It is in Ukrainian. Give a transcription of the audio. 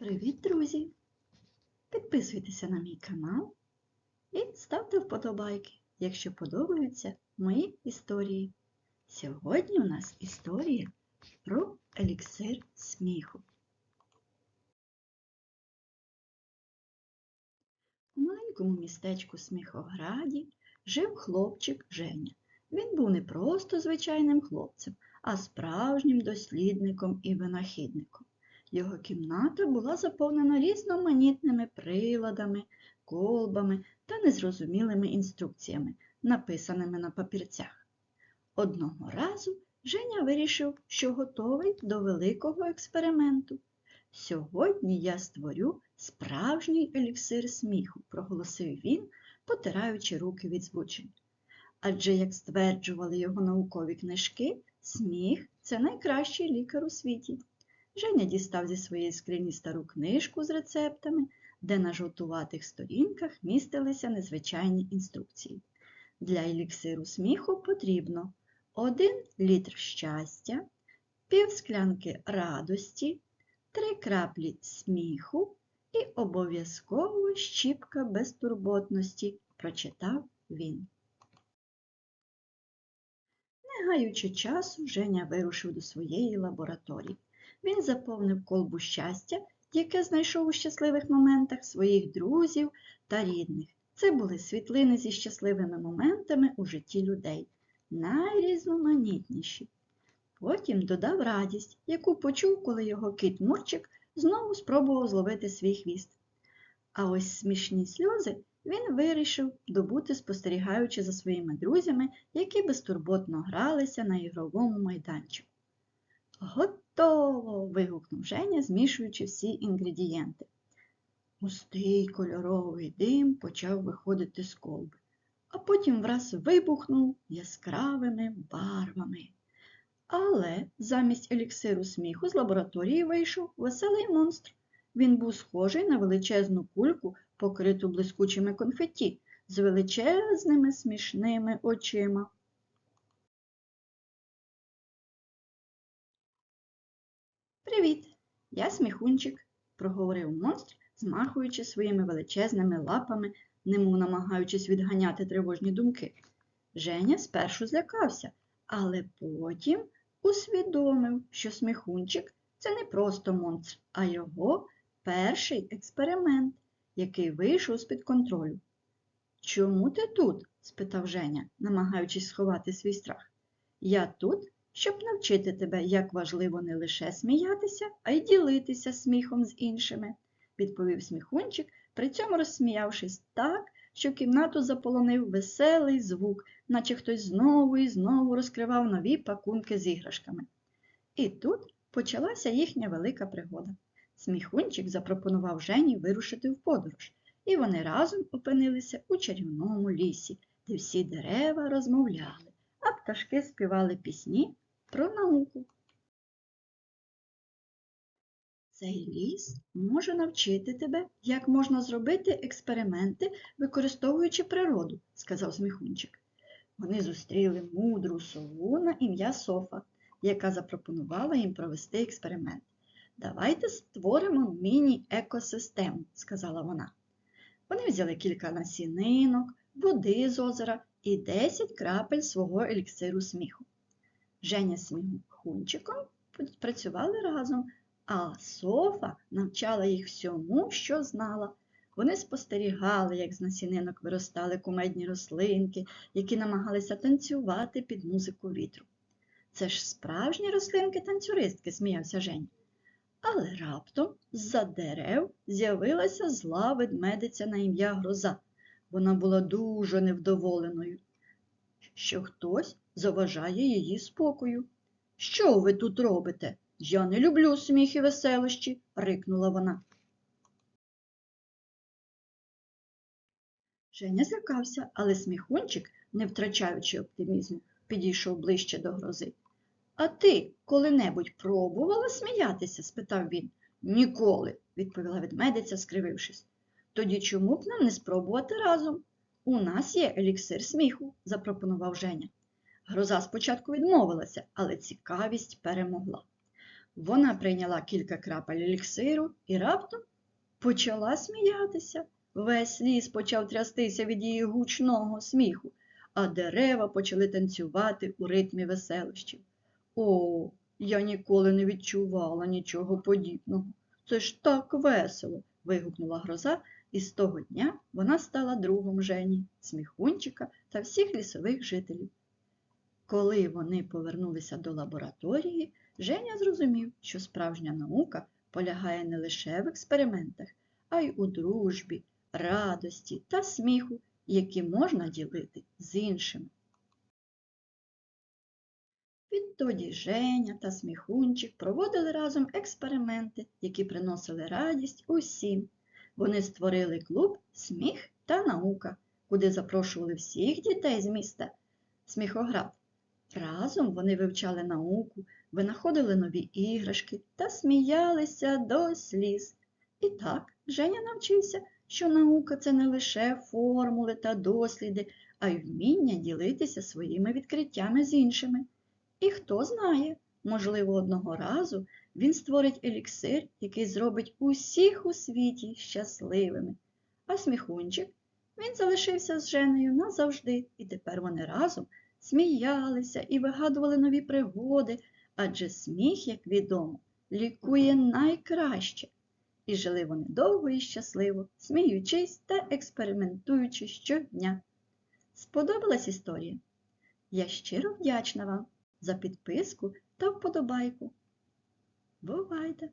Привіт, друзі! Підписуйтеся на мій канал і ставте вподобайки, якщо подобаються мої історії. Сьогодні у нас історія про еліксир сміху. У маленькому містечку Сміхограді жив хлопчик Женя. Він був не просто звичайним хлопцем, а справжнім дослідником і винахідником. Його кімната була заповнена різноманітними приладами, колбами та незрозумілими інструкціями, написаними на папірцях. Одного разу Женя вирішив, що готовий до великого експерименту. Сьогодні я створю справжній еліксир сміху, проголосив він, потираючи руки від збучень. Адже, як стверджували його наукові книжки, сміх це найкращий лікар у світі. Женя дістав зі своєї скрині стару книжку з рецептами, де на жовтуватих сторінках містилися незвичайні інструкції. Для еліксиру сміху потрібно 1 літр щастя, пів склянки радості, 3 краплі сміху і обов'язково щіпка безтурботності, прочитав він. Не гаючи часу, Женя вирушив до своєї лабораторії. Він заповнив колбу щастя, яке знайшов у щасливих моментах своїх друзів та рідних. Це були світлини зі щасливими моментами у житті людей, найрізноманітніші. Потім додав радість, яку почув, коли його кіт Мурчик знову спробував зловити свій хвіст. А ось смішні сльози він вирішив добути, спостерігаючи за своїми друзями, які безтурботно гралися на ігровому майданчику. Готово! вигукнув Женя, змішуючи всі інгредієнти. Густий кольоровий дим почав виходити з колби, а потім враз вибухнув яскравими барвами. Але замість еліксиру сміху з лабораторії вийшов веселий монстр. Він був схожий на величезну кульку, покриту блискучими конфетті, з величезними смішними очима. Я сміхунчик, проговорив монстр, змахуючи своїми величезними лапами, немов намагаючись відганяти тривожні думки. Женя спершу злякався, але потім усвідомив, що сміхунчик це не просто монстр, а його перший експеримент, який вийшов з-під контролю. Чому ти тут? спитав Женя, намагаючись сховати свій страх. Я тут, щоб навчити тебе, як важливо не лише сміятися, а й ділитися сміхом з іншими, відповів сміхунчик, при цьому розсміявшись так, що кімнату заполонив веселий звук, наче хтось знову і знову розкривав нові пакунки з іграшками. І тут почалася їхня велика пригода. Сміхунчик запропонував Жені вирушити в подорож, і вони разом опинилися у чарівному лісі, де всі дерева розмовляли, а пташки співали пісні про науку. Цей ліс може навчити тебе, як можна зробити експерименти, використовуючи природу, сказав сміхунчик. Вони зустріли мудру сову на ім'я Софа, яка запропонувала їм провести експеримент. Давайте створимо міні-екосистему, сказала вона. Вони взяли кілька насінинок, води з озера і 10 крапель свого еліксиру сміху. Женя з сміхунчиком працювали разом, а Софа навчала їх всьому, що знала. Вони спостерігали, як з насінинок виростали кумедні рослинки, які намагалися танцювати під музику вітру. Це ж справжні рослинки-танцюристки, сміявся Жень. Але раптом з-за дерев з'явилася зла ведмедиця на ім'я Гроза. Вона була дуже невдоволеною, що хтось заважає її спокою. Що ви тут робите? Я не люблю сміх і веселощі, рикнула вона. Женя злякався, але сміхунчик, не втрачаючи оптимізму, підійшов ближче до грози. А ти коли-небудь пробувала сміятися? спитав він. Ніколи, відповіла ведмедиця, скривившись. Тоді чому б нам не спробувати разом? У нас є еліксир сміху, запропонував Женя. Гроза спочатку відмовилася, але цікавість перемогла. Вона прийняла кілька крапель еліксиру і раптом почала сміятися. Весь ліс почав трястися від її гучного сміху, а дерева почали танцювати у ритмі веселощів. О, я ніколи не відчувала нічого подібного. Це ж так весело. вигукнула гроза, і з того дня вона стала другом Жені, сміхунчика та всіх лісових жителів. Коли вони повернулися до лабораторії, Женя зрозумів, що справжня наука полягає не лише в експериментах, а й у дружбі, радості та сміху, які можна ділити з іншими. Відтоді Женя та Сміхунчик проводили разом експерименти, які приносили радість усім. Вони створили клуб Сміх та наука, куди запрошували всіх дітей з міста Сміхоград. Разом вони вивчали науку, винаходили нові іграшки та сміялися до сліз. І так Женя навчився, що наука це не лише формули та досліди, а й вміння ділитися своїми відкриттями з іншими. І хто знає, можливо, одного разу він створить еліксир, який зробить усіх у світі щасливими. А сміхунчик він залишився з Женею назавжди, і тепер вони разом сміялися і вигадували нові пригоди, адже сміх, як відомо, лікує найкраще. І жили вони довго і щасливо, сміючись та експериментуючи щодня. Сподобалась історія? Я щиро вдячна вам за підписку та вподобайку. Бувайте!